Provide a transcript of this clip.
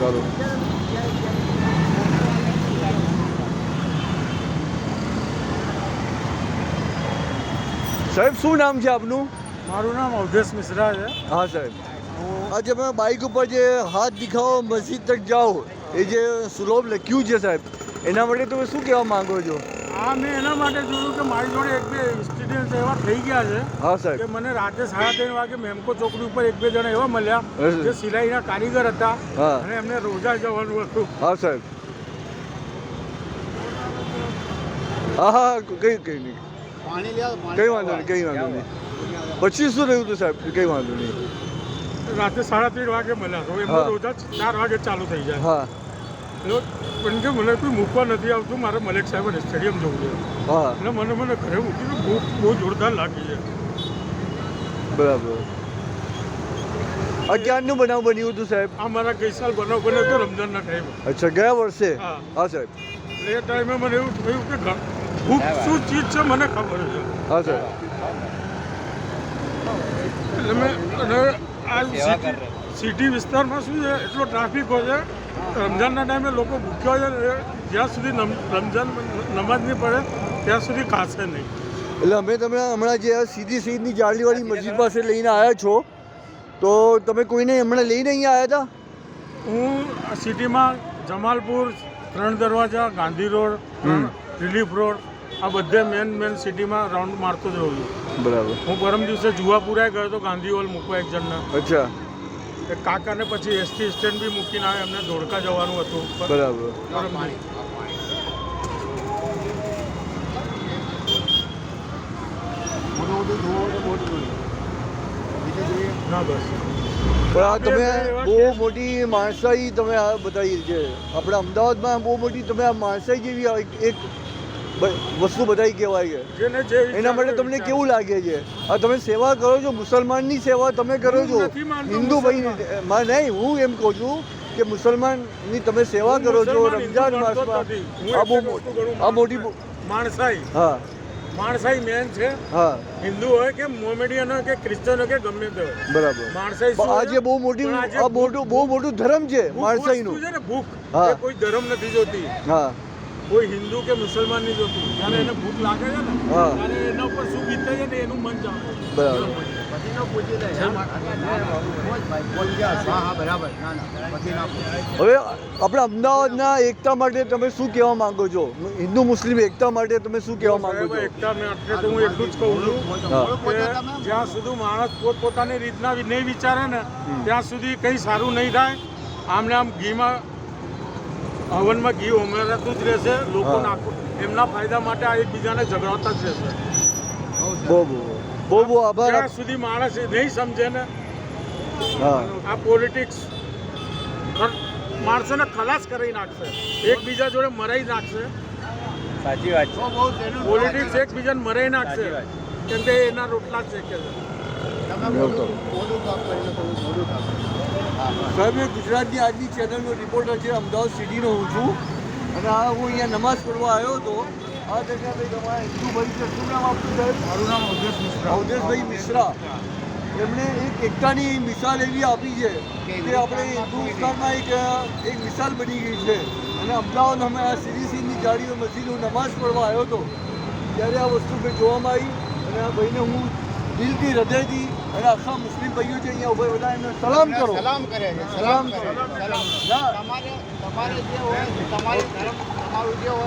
ચાલો. સાહેબ શું નામ છે આપનું? મારું નામ અવધેશ મિશ્રા છે. હા સાહેબ. આજે તમે બાઇક ઉપર જે હાથ દિખાવો મસ્જિદ તક જાઓ એ જે સુલોભ લખ્યું છે સાહેબ એના માટે તમે શું કહેવા માંગો છો? આ મેં એના માટે જોયું કે મારી જોડે એક બે ઇન્સિડન્સ એવા થઈ ગયા છે હા કે સાહેબ મને રાતે સાડા ત્રણ વાગે મેમકો ચોકડી ઉપર એક બે જણા એવા મળ્યા જે સિલાઈના કારીગર હતા હા. અને એમને રોજા જવાનું હતું. હા સાહેબ. હા હા કઈ કઈ નહીં. કઈ વાંધો નહીં કઈ વાંધો નહીં. પછી શું રહ્યું હતું સાહેબ? કઈ વાંધો નહીં. રાતે સાડા ત્રણ વાગે મળ્યા તો એમાં રોજા ચાર વાગે ચાલુ થઈ જાય. હા. પણ કે મને કોઈ મૂકવા નથી આવતું. મારે મલેક સાહેબ સ્ટેડિયમ જવું છે. હા. એટલે મને મને ઘરે મૂકી ભૂખ બહુ જોરદાર લાગી છે. બરાબર. આ બનાવ બન્યું હતું સાહેબ? આ મારા ગઈ સાલ બનાવ બન્યો હતો રમજાનના ટાઈમે અચ્છા ગયા વર્ષે? હા. હા સાહેબ. એટલે એ ટાઈમે મને એવું થયું કે ભૂખ શું ચીજ છે મને ખબર છે. હા સાહેબ. એટલે મેં અને આ સિટી સિટી વિસ્તારમાં શું છે એટલો ટ્રાફિક હોય છે રમઝાનના ટાઈમે લોકો ભૂખ્યા હોય છે જ્યાં સુધી રમઝાન નમાજ નહીં પડે ત્યાં સુધી ખાશે નહીં. એટલે અમે તમે હમણાં જે સીધી સીધની જાળીવાળી મસ્જિદ પાસે લઈને આવ્યા છો તો તમે કોઈને હમણાં લઈને અહીંયા આવ્યા હતા? હું સિટીમાં જમાલપુર ત્રણ દરવાજા ગાંધી રોડ. રિલીફ રોડ આ બધે મેન મેન સિટીમાં રાઉન્ડ મારતો જ રહું છું. બરાબર. હું પરમ દિવસે જુવાપુરાએ ગયો તો ગાંધી હોલ મૂકવા એક જણના. અચ્છા. એક કાકાને પછી એસટી સ્ટેન્ડ બી મૂકીને આવે એમને ધોળકા જવાનું હતું. બરાબર. પણ આ તમે બહુ મોટી માણસાઈ તમે આ બતાવી છે. આપણે અમદાવાદમાં બહુ મોટી તમે આ માણસાઈ જેવી એક- વસ્તુ બધાય કહેવાય છે. એના માટે તમને કેવું લાગે છે? આ તમે સેવા કરો છો મુસલમાનની સેવા તમે કરો છો? હિન્દુ ભાઈ માં નહીં હું એમ કહું છું કે મુસલમાનની તમે સેવા કરો છો રમજાન માસમાં આ આ મોટી માણસાઈ. હા. માણસાઈ મેન છે. હા. હિન્દુ હોય કે મોમેડિયન હોય કે ક્રિશ્ચન હોય કે ગમે તે હોય. બરાબર. માણસાઈ આજે બહુ મોટી આ મોટું બહુ મોટું ધર્મ છે માણસાઈનું. છે ને ભૂખ. કોઈ ધર્મ નથી જોતી. હા. કોઈ હિન્દુ કે મુસલમાન નહીં જોતું. જ્યારે એને ભૂખ લાગે છે ને. ત્યારે એના ઉપર શું વીતે છે ને એનું મન જાણે. બરાબર. હવે આપણે અમદાવાદના એકતા માટે તમે શું કહેવા માંગો છો? હિન્દુ મુસ્લિમ એકતા માટે તમે શું કહેવા માંગો છો? એકતા માટે તો હું એટલું જ કહું છું જ્યાં સુધી માણસ પોતપોતાની રીતના નહીં વિચારે ને ત્યાં સુધી કંઈ સારું નહીં થાય. આમને આમ ઘીમાં હવનમાં ઘી ઉમેરાતું જ રહેશે લોકો. એમના ફાયદા માટે આ એકબીજાને ઝઘડાતા જ રહેશે. બહુ બહુ બહુ. બહુ આભાર. સુધી માણસ એ નહીં સમજે ને આ પોલિટિક્સ માણસોને ખલાસ કરી નાખશે. એકબીજા જોડે મરાઈ નાખશે. સાચી વાત છે. પોલિટિક્સ એકબીજાને મરાઈ નાખશે. કેમ કે એના રોટલા જ કે છે. સાહેબ એ ગુજરાતની આજની ચેનલનો રિપોર્ટર છે અમદાવાદ સિટીનો હું છું. અને આ હું અહીંયા નમાઝ પઢવા આવ્યો હતો. આ જગ્યા ભાઈ તમારા હિન્દુ ભાઈ છે શું નામ આપ્યું સાહેબ? મારું નામ અવધેશ મિશ્રા. અવધેશભાઈ મિશ્રા. એમણે એક એકતાની મિસાલ એવી આપી છે કે આપણે હિન્દુસ્તાનમાં એક એક મિસાલ બની ગઈ છે. અને અમદાવાદ અમે આ સીરીસીની જાડીઓ મસ્જિદ હું નમાઝ પડવા આવ્યો હતો. ત્યારે આ વસ્તુ મેં જોવામાં આવી અને આ ભાઈને હું દિલથી હૃદયથી અને આખા મુસ્લિમ ભાઈઓ છે અહીંયા ઊભા બધા એમને સલામ કરો. સલામ કરે છે સલામ કરે સલામ. તમારે તમારે જે હોય તમારે ધર્મ તમારું જે હોય